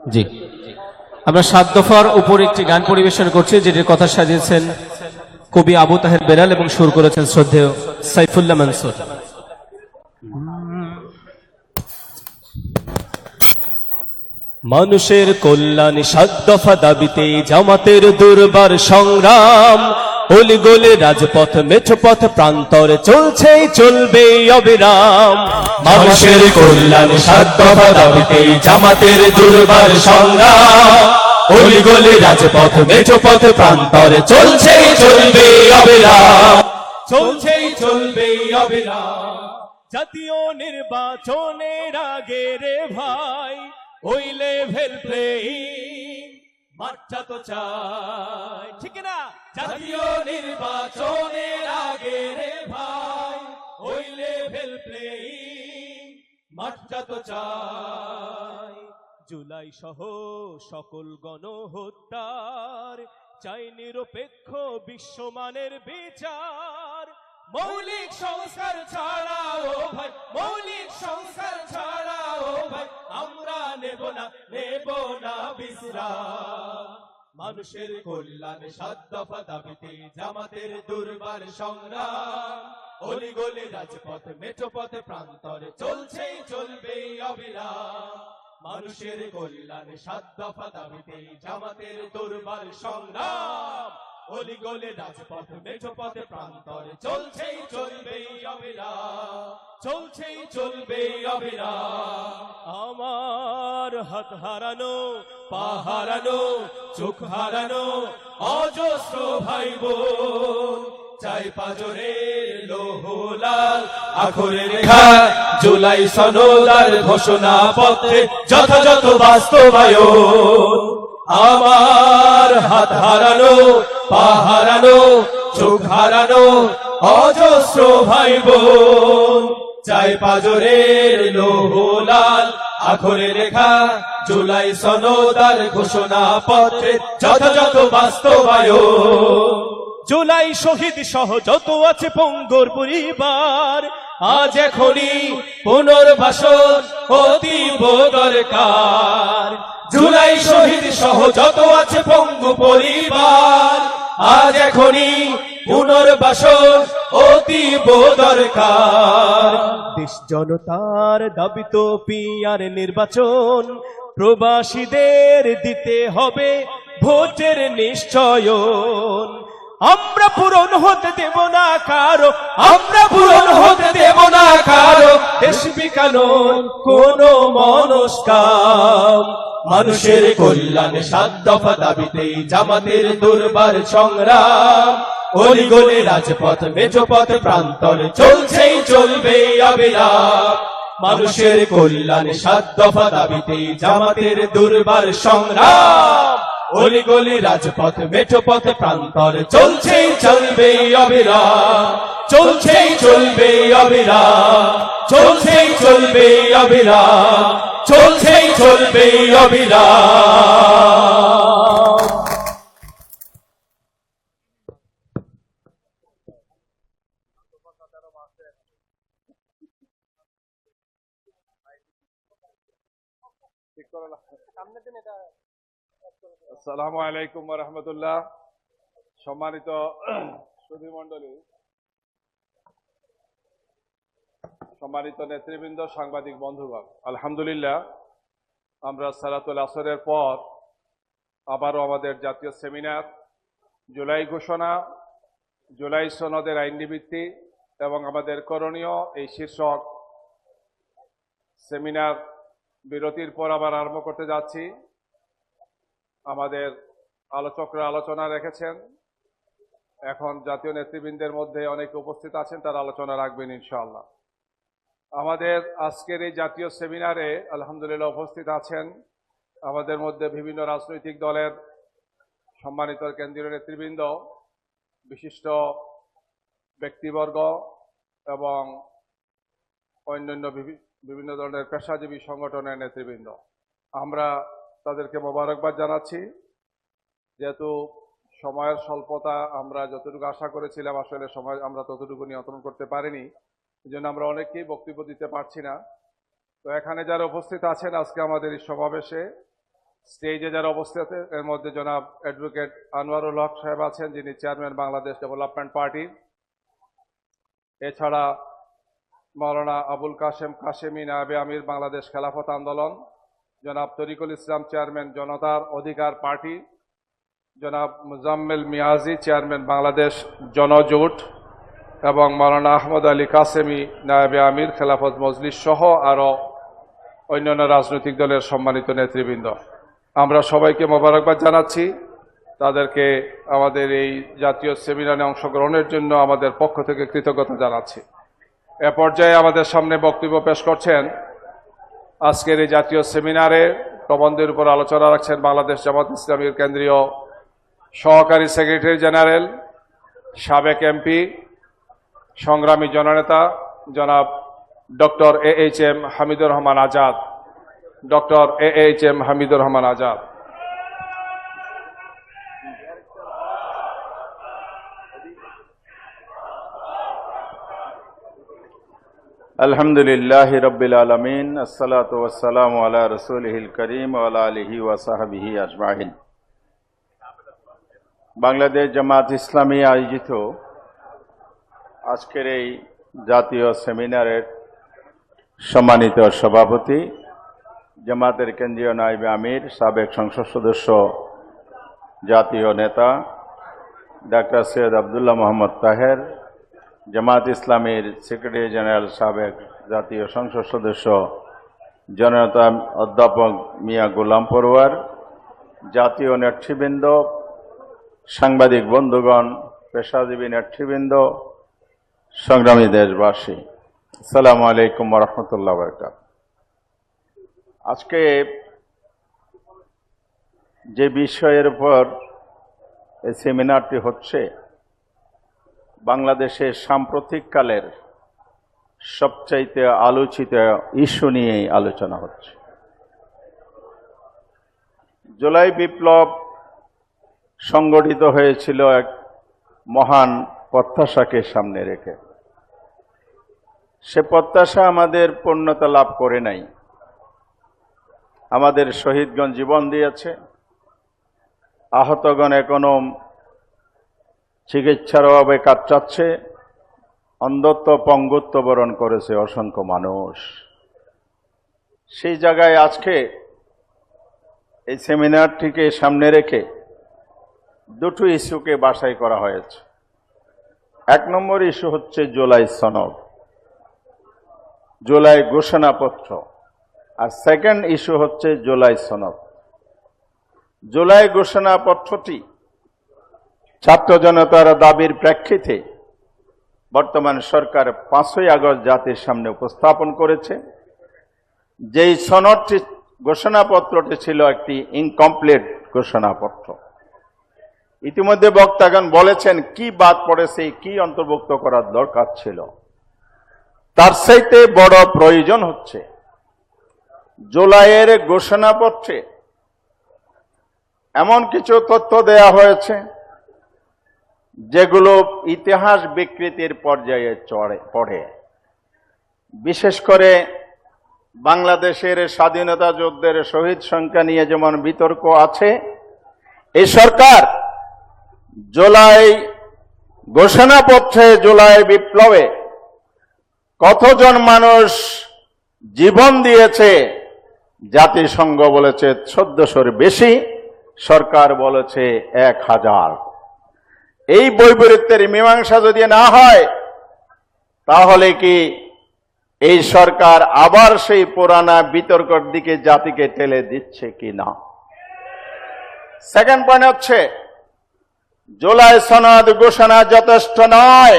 জি। আমরা সাত দফার উপর একটি গান পরিবেশন করছি, যেটির কথা সাজিয়েছেন কবি আবু তাহের বেলাল এবং সুর করেছেন শ্রদ্ধেয় সাইফুল্লাহ মনসুর। মানুষের কল্যাণ সাত দফা দাবিতে জামাতের দুর্বার সংগ্রাম অলি গোলে রাজপথ মেঠোপথ প্রান্তরে চলছে চলবে অবিরাম। মানুষের কল্যাণ সাত জামাতের দুর্বার সংগ্রাম। অলিগলি রাজপথ মেঠোপথ প্রান্তরে চলছে চলবে অবিরাম। চলছেই চলবে অবিরাম। জাতীয় নির্বাচনের আগে রে ভাই, ওই লেভেল প্লেইং মাঠটা তো চাই। ঠিক না জাতীয় নির্বাচনের আগে রে ভাই ওই লেভেল প্লেইং মাঠটা তো চাই। জুলাই সহ সকল গণহত্যার চাই নিরপেক্ষ বিশ্বমানের বিচার। মৌলিক সংস্কার ছাড়াও ভাই, মৌলিক সংস্কার ছাড়াও ভাই, আমরা নেব না নেব না বিশ্রাম। মানুষের কল্যাণে সাত দফা দাবিতে জামাতের দুর্বার সংগ্রাম। অলিগলি রাজপথ, মেঠোপথ প্রান্তরে চলছেই চলবে অবিরাম। মানুষের কল্যাণে সাত দফা দাবিতে জামাতের দুর্বার সংগ্রাম। অলিগলি রাজপথ মেঠোপথ প্রান্তরে চলছেই চলবে অবিরাম চলছেই চলবে অবিরাম আমার হাত হারানো, পা হারানো, চোখ হারানো অজস্র ভাই বোন চাই পাজরের লোহলাল আখরে রেখা জুলাই সনদার ঘোষণা পত্রে যথাযথ বাস্তবায়ন। আমার হাত হারানো, পা হারানো, চোখ হারানো, অজস্র ভাই বোন চাই পাজরের লোহলাল আখরে রেখা জুলাই সনদার ঘোষণা পত্রে যথাযথ বাস্তবায়ন। জুলাই শহীদ সহ যত আছে পঙ্গর পরিবার, আজ এখনই পুনর্বাসন অতীব দরকার জুলাই শহীদ সহ যত আছে পঙ্গু পরিবার, আজ এখনই পুনর্বাসন অতীব দরকার দেশ জনতার দাবি তো পিয়ার নির্বাচন, প্রবাসীদের দিতে হবে ভোটের নিশ্চয়ন। আমরা পূরণ হতে দেব না কারও। আমরা পূরণ হতে দেব না কারও। দেশ বিকানোর কোন মনস্কাম। মানুষের কল্যাণে সাত দফা দাবিতে জামাতের দুর্বার সংগ্রাম। অলিগলি রাজপথ মেজপথ প্রান্তরে চলছেই চলবে অবিরাম মানুষের কল্যাণে সাত দফা দাবিতে জামাতের দুর্বার সংগ্রাম। অলিগলি রাজপথ, মেঠোপথ প্রান্তরে, চলছেই চলবে অবিরাম চলছেই চলবে অবিরাম চলছেই চলবে অবিরাম চলছেই চলবে অবিরাম আসসালামু আলাইকুম রহমতুল্লাহ সম্মানিত সুধীমন্ডলী সম্মানিত নেতৃবৃন্দ, সাংবাদিক, বন্ধুগণ, আলহামদুলিল্লাহ, আমরা সালাতুল আসরের পর আবারও আমাদের জাতীয় সেমিনার, জুলাই ঘোষণা, জুলাই সনদের আইনভিত্তি এবং আমাদের করণীয় এই শীর্ষক সেমিনার বিরতির পর আবার আরম্ভ করতে যাচ্ছি। আমাদের আলোচকরা আলোচনা রেখেছেন। এখন জাতীয় নেতৃবৃন্দের মধ্যে অনেকে উপস্থিত আছেন, তারা আলোচনা রাখবেন ইনশাআল্লাহ। আমাদের আজকের এই জাতীয় সেমিনারে আলহামদুলিল্লাহ উপস্থিত আছেন। আমাদের মধ্যে বিভিন্ন রাজনৈতিক দলের সম্মানিত কেন্দ্রীয় নেতৃবৃন্দ, বিশিষ্ট ব্যক্তিবর্গ এবং অন্যান্য বিভিন্ন ধরনের পেশাজীবী সংগঠনের নেতৃবৃন্দ। আমরা তাদেরকে মোবারকবাদ জানাচ্ছি। যেহেতু সময়ের স্বল্পতা, আমরা যতটুকু আশা করেছিলাম, আসলে সময় আমরা ততটুকু নিয়ন্ত্রণ করতে পারিনি। এই জন্য আমরা অনেকেই বক্তব্য দিতে পারছি না। তো এখানে যারা উপস্থিত আছেন, আজকে আমাদের এই সমাবেশে, স্টেজে যারা আছে এর মধ্যে জনাব অ্যাডভোকেট আনোয়ারুল হক সাহেব আছেন, যিনি চেয়ারম্যান বাংলাদেশ ডেভেলপমেন্ট পার্টি। এছাড়া মৌলানা আবুল কাশেম কাশেমি, নায়াবে আমির, বাংলাদেশ খেলাফত আন্দোলন। জনাব তরিকুল ইসলাম চেয়ারম্যান জনতার অধিকার পার্টি, জনাব মুজাম্মেল মিয়াজি চেয়ারম্যান বাংলাদেশ জনজোট এবং মৌলানা আহমদ আলী কাসেমি, নায়াবে আমির, খেলাফত মজলিস সহ আরও অন্যান্য রাজনৈতিক দলের সম্মানিত নেতৃবৃন্দ। আমরা সবাইকে মোবারকবাদ জানাচ্ছি। তাদেরকে আমাদের এই জাতীয় সেমিনারে অংশগ্রহণের জন্য আমাদের পক্ষ থেকে কৃতজ্ঞতা জানাচ্ছি। এ পর্যায়ে আমাদের সামনে বক্তব্য পেশ করছেন আজকের এই জাতীয় সেমিনারে প্রবন্ধের উপর আলোচনা রাখছেন বাংলাদেশ জামাত ইসলামীর কেন্দ্রীয় সহকারী সেক্রেটারি জেনারেল, সাবেক এমপি, সংগ্রামী জননেতা জনাব doctor A H M Hamidur Rahman Azad. Doctor A H M Hamidur Rahman Azad. আলহামদুলিল্লাহ রবিল আলমিন, আসসালাতু ওয়াসসালামু আলা রসুলহিল করিম ওয়ালা আলিহি ওয়াসাহাবিহি আজমাহিন বাংলাদেশ জামাত ইসলামী আয়োজিত আজকের এই জাতীয় সেমিনারের সম্মানিত সভাপতি, জামাতের কেন্দ্রীয় নাইবে আমির, সাবেক সংসদ সদস্য, জাতীয় নেতা, ডাক্তার সৈয়দ আবদুল্লাহ মোহাম্মদ তাহের জামাত ইসলামের সেক্রেটারি জেনারেল সাবেক জাতীয় সংসদ সদস্য জনতা অধ্যাপক মিয়া গোলাম পড়ুয়ার জাতীয় নেতৃবৃন্দ, সাংবাদিক বন্ধুগণ, পেশাজীবী নেতৃবৃন্দ, সংগ্রামী দেশবাসী। আসসালামু আলাইকুম রহমতুল্লাহ বরকাত আজকে যে বিষয়ের উপর এই সেমিনারটি হচ্ছে বাংলাদেশের সাম্প্রতিককালের সবচাইতে আলোচিত ইস্যু নিয়েই আলোচনা হচ্ছে। জুলাই বিপ্লব সংগঠিত হয়েছিল এক মহান প্রত্যাশাকে সামনে রেখে। সে প্রত্যাশা আমাদের পূর্ণতা লাভ করে নাই। আমাদের শহীদগণ জীবন দিয়েছে। আহতগণ এখনও চিকিৎসার অভাবে কাটাচ্ছে অন্ধত্ব পঙ্গুত্ব বরণ করেছে অসংখ্য মানুষ। সেই জায়গায় আজকে এই সেমিনারটিকে সামনে রেখে দুটো ইস্যুকে বাছাই করা হয়েছে। এক নম্বর ইস্যু হচ্ছে জুলাই সনদ, জুলাই ঘোষণাপত্র। আর সেকেন্ড ইস্যু হচ্ছে জুলাই সনদ। জুলাই ঘোষণাপত্রটি ছাত্র জনতার দাবির প্রেক্ষিতে বর্তমান সরকার পাঁচই আগস্ট জাতির সামনে উপস্থাপন করেছে। যেই সনদটি, ঘোষণাপত্রটি ছিল একটি ইনকমপ্লিট ঘোষণাপত্র। ইতিমধ্যে বক্তাগণ বলেছেন, কি বাদ পড়েছে, কি অন্তর্ভুক্ত করার দরকার ছিল। তার চাইতে বড় প্রয়োজন হচ্ছে, জুলাইয়ের ঘোষণাপত্রে এমন কিছু তথ্য দেয়া হয়েছে যেগুলো ইতিহাস বিকৃতির পর্যায়ে চড়ে, পড়ে। বিশেষ করে বাংলাদেশের স্বাধীনতা যুদ্ধের শহীদ সংখ্যা নিয়ে যেমন বিতর্ক আছে, এই সরকার জুলাই ঘোষণা ঘোষণাপত্রে, জুলাই বিপ্লবে কতজন মানুষ জীবন দিয়েছে, জাতিসংঘ বলেছে চোদ্দশোর বেশি, সরকার বলেছে এক হাজার। এই বৈপরীত্যের মীমাংসা যদি না হয়, তাহলে কি এই সরকার আবার সেই পুরানা বিতর্কর দিকে জাতিকে ঠেলে দিচ্ছে কি না? সেকেন্ড পয়েন্ট হচ্ছে, জুলাই সনদ ঘোষণা যথেষ্ট নয়।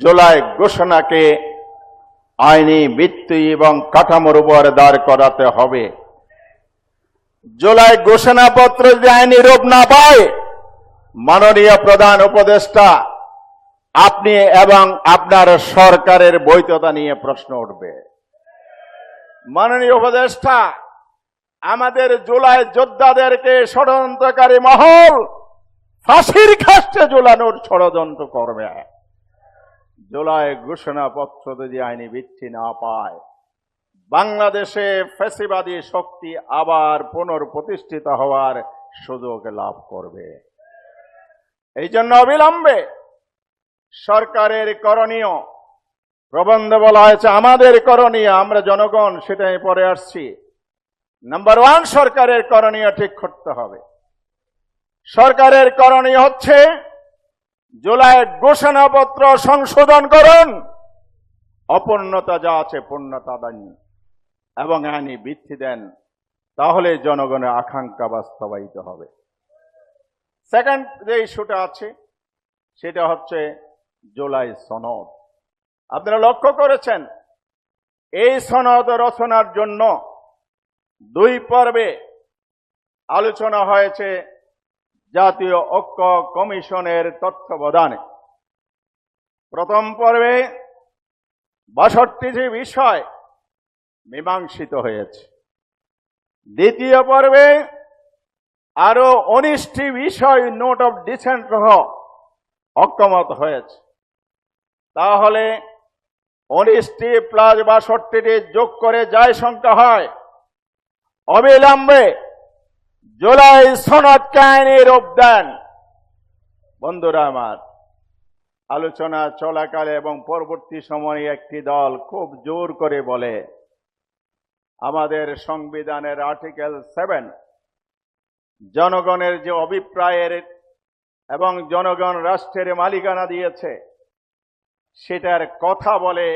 জুলাই ঘোষণাকে আইনি বৃত্তি এবং কাঠামোর উপর দাঁড় করাতে হবে। জুলাই ঘোষণাপত্র যদি আইনি রূপ না পায় মাননীয় প্রধান উপদেষ্টা, আপনি এবং আপনার সরকারের বৈধতা নিয়ে প্রশ্ন উঠবে। মাননীয় উপদেষ্টা, আমাদের জুলাই যোদ্ধাদেরকে ষড়যন্ত্রকারী মহল ফাঁসির খাস্তে জোলানোর ষড়যন্ত্র করবে। জুলাই ঘোষণাপত্র যদি আইনি ভিত্তি না পায়, বাংলাদেশে ফেসিবাদী শক্তি আবার পুনর্প্রতিষ্ঠিত হওয়ার সুযোগ লাভ করবে। এই জন্য অবিলম্বে সরকারের করণীয়, প্রবন্ধ বলা হয়েছে, আমাদের করণীয়, আমরা জনগণ সেটাই পরে আসছি। নাম্বার ওয়ান সরকারের করণীয় ঠিক করতে হবে। সরকারের করণীয় হচ্ছে জুলাইয়ের ঘোষণাপত্র সংশোধন করুন। অপূর্ণতা যা আছে, পূর্ণতা দান। এবং আইনি বৃদ্ধি দেন। তাহলে জনগণের আকাঙ্ক্ষা বাস্তবায়িত হবে। সেকেন্ড যে ইস্যুটা আছে, সেটা হচ্ছে জুলাই সনদ। আপনারা লক্ষ্য করেছেন, এই সনদ রচনার জন্য দুই পর্বে আলোচনা হয়েছে জাতীয় ঐক্য কমিশনের তত্ত্বাবধানে। প্রথম পর্বে বাষট্টিটি বিষয় মীমাংসিত হয়েছে। দ্বিতীয় পর্বে আরও উনিশটি বিষয় নোট অফ ডিসেন্ট সহ ঐক্যমত হয়েছে। তাহলে উনিশটি প্লাস বাষট্টিটি যোগ করে যাই সংখ্যা হয়, অবিলম্বে জুলাই সনদ কাহিনী রূপ দেন। বন্ধুরা আমার, আলোচনা চলাকালে এবং পরবর্তী সময়ে একটি দল খুব জোর করে বলে, আমাদের সংবিধানের আর্টিকেল সেভেন জনগণের যে অভিপ্রায়ের এবং জনগণ রাষ্ট্রের মালিকানা দিয়েছে, সেটার কথা বলে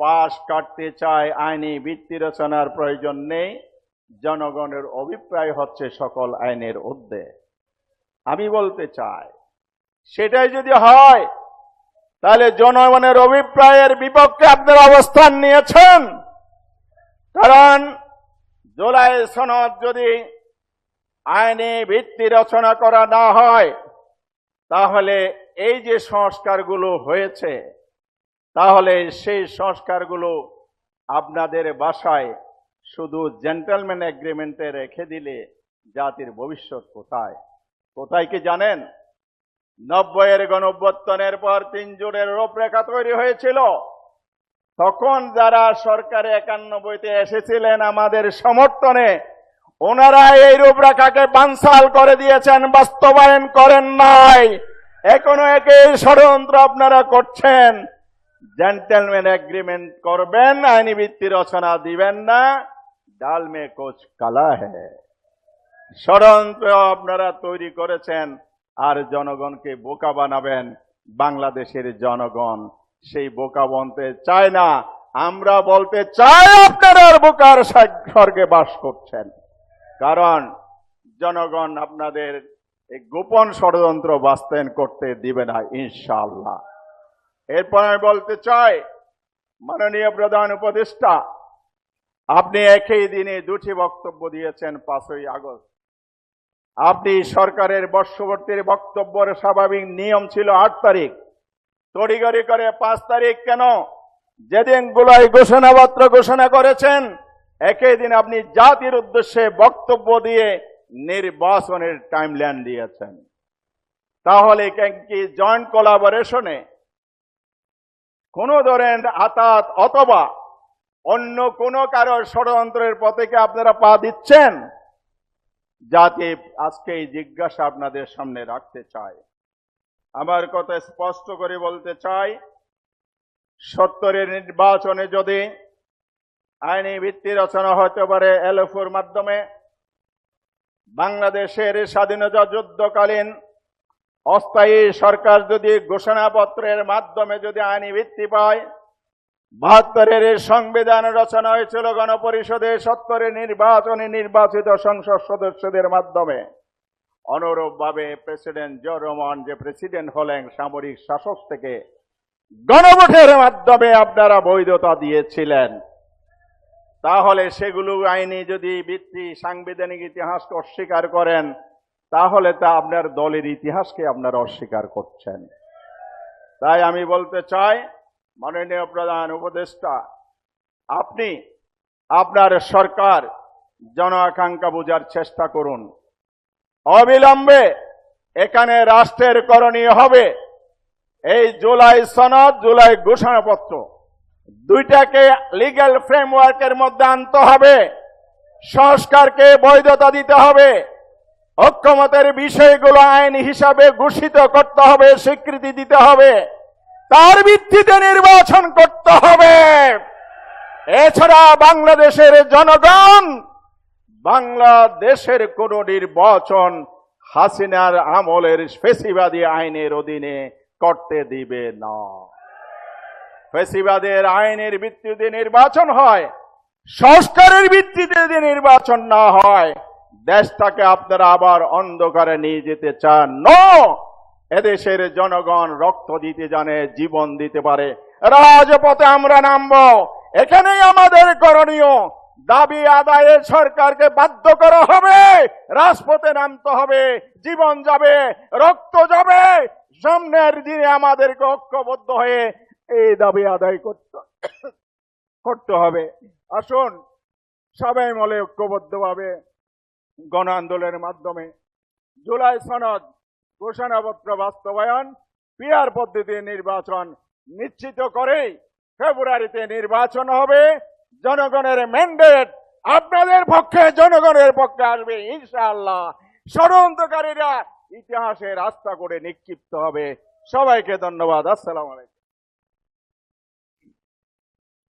পাশ কাটতে চায় আইনি বৃত্তি রচনার প্রয়োজন নেই। জনগণের অভিপ্রায় হচ্ছে সকল আইনের ঊর্ধ্বে। আমি বলতে চাই, সেটাই যদি হয়, তাহলে জনগণের অভিপ্রায়ের বিপক্ষে আপনারা অবস্থান নিয়েছেন। কারণ জুলাই সনদ যদি আইনি ভিত্তি রচনা করা না হয়, তাহলে এই যে সংস্কারগুলো হয়েছে, তাহলে সেই সংস্কারগুলো আপনাদের বাসায় শুধু জেন্টেলম্যান এগ্রিমেন্টে রেখে দিলে জাতির ভবিষ্যৎ কোথায়? কোথায় কি জানেন? নব্বইয়ের গণঅভ্যুত্থানের পর তিন জোটের রূপরেখা তৈরি হয়েছিল। তখন যারা সরকারে একানব্বইতে এসেছিলেন আমাদের সমর্থনে ওনারা এই রূপরেখাকে বানসাল করে দিয়েছেন, বাস্তবায়ন করেন নাই। এখনও একই ষড়যন্ত্র আপনারা করছেন। জেন্টেলম্যান এগ্রিমেন্ট করবেন, আইনি ভিত্তি রচনা দিবেন না। ডাল মে কোচ কালা হ্যাঁ ষড়যন্ত্র আপনারা তৈরি করেছেন আর জনগণকে বোকা বানাবেন। বাংলাদেশের জনগণ সেই বোকা বনতে চায় না। আমরা বলতে চাই আপনারা বোকার স্বর্গে বাস করছেন। কারণ জনগণ আপনাদের এই গোপন ষড়যন্ত্র বাস্তবায়ন করতে দিবে না ইনশাল্লাহ এরপর আমি বলতে চাই, মাননীয় প্রধান উপদেষ্টা, আপনি একই দিনে দুটি বক্তব্য দিয়েছেন পাঁচই আগস্ট। আপনি সরকারের বর্ষবর্তীর বক্তব্যের স্বাভাবিক নিয়ম ছিল আট তারিখ। তড়িগড়ি করে পাঁচ তারিখ কেন? যেদিন গুলাই ঘোষণাপত্র ঘোষণা করেছেন একই দিন আপনি জাতির উদ্দেশ্যে বক্তব্য দিয়ে নির্বাচনের টাইমলাইন দিয়েছেন। তাহলে কি জয়েন্ট কোলাবোরেশনে কোন ধরেন আতাত অথবা অন্য কোন কারোর ষড়যন্ত্রের পথে কি আপনারা পা দিচ্ছেন? যাতে আজকে এই জিজ্ঞাসা আপনাদের সামনে রাখতে চাই। আমার কথা স্পষ্ট করে বলতে চাই, সত্তরের নির্বাচনে যদি আইনি ভিত্তি রচনা হতে পারে এলএফওর মাধ্যমে। বাংলাদেশের স্বাধীনতা যুদ্ধকালীন অস্থায়ী সরকার যদি ঘোষণাপত্রের মাধ্যমে যদি আইনি ভিত্তি পায়, বাহাত্তরের সংবিধান রচনা হয়েছিল গণপরিষদে সত্তরের নির্বাচনে নির্বাচিত সংসদ সদস্যদের মাধ্যমে। অনুরূপভাবে প্রেসিডেন্ট জিয়া রহমান যে প্রেসিডেন্ট হলেন সামরিক শাসক থেকে গণভোটের মাধ্যমে আপনারা বৈধতা দিয়েছিলেন। তাহলে সেগুলো আইনি যদি ভিত্তি, সাংবিধানিক ইতিহাসকে অস্বীকার করেন, তাহলে তা আপনার দলের ইতিহাসকে আপনারা অস্বীকার করছেন। তাই আমি বলতে চাই, মাননীয় প্রধান উপদেষ্টা, আপনি আপনার সরকার জন আকাঙ্ক্ষা বোঝার চেষ্টা করুন। অবিলম্বে এখানে রাষ্ট্রের করণীয় হবে এই জুলাই সনদ, জুলাই ঘোষণাপত্র। দুইটাকে লিগ্যাল ফ্রেমওয়ার্কের মধ্যে আনতে হবে। সংস্কারকে বৈধতা দিতে হবে। অক্ষমতার বিষয়গুলো আইন হিসাবে ঘোষিত করতে হবে, স্বীকৃতি দিতে হবে। তার ভিত্তিতে নির্বাচন করতে হবে। এছাড়া বাংলাদেশের জনগণ, বাংলাদেশের কোন নির্বাচন হাসিনার আমলের ফেসিবাদী আইনের অধীনে করতে দিবে না। ফেসিবাদের আইনের ভিত্তিতে নির্বাচন হয়, সংস্কারের ভিত্তিতে যদি নির্বাচন না হয়, দেশটাকে আপনারা আবার অন্ধকারে নিয়ে যেতে চান। নো, এদেশের জনগণ রক্ত দিতে জানে, জীবন দিতে পারে। রাজপথে আমরা নামবো। এখানেই আমাদের করণীয়। দাবি আদায়ে সরকারকে বাধ্য করা হবে। রাজপথে নামতে হবে। জীবন যাবে, রক্ত যাবে। সামনের দিনে আমাদেরকে ঐক্যবদ্ধ হয়ে এই দাবি আদায় করতে করতে হবে। আসুন, সবাই মলে ঐক্যবদ্ধভাবে গণ আন্দোলনের মাধ্যমে জুলাই সনদ, ঘোষণাপত্র বাস্তবায়ন, পিয়ার পদ্ধতি নির্বাচন নিশ্চিত করেই ফেব্রুয়ারিতে নির্বাচন হবে। জনগণের ম্যান্ডেট আপনাদের পক্ষে, জনগণের পক্ষে আসবে, ইনশাআল্লাহ। ষড়যন্ত্রকারীরা ইতিহাসে রাস্তা করে নিক্ষিপ্ত হবে। সবাইকে ধন্যবাদ। আসসালাম আলাইকুম।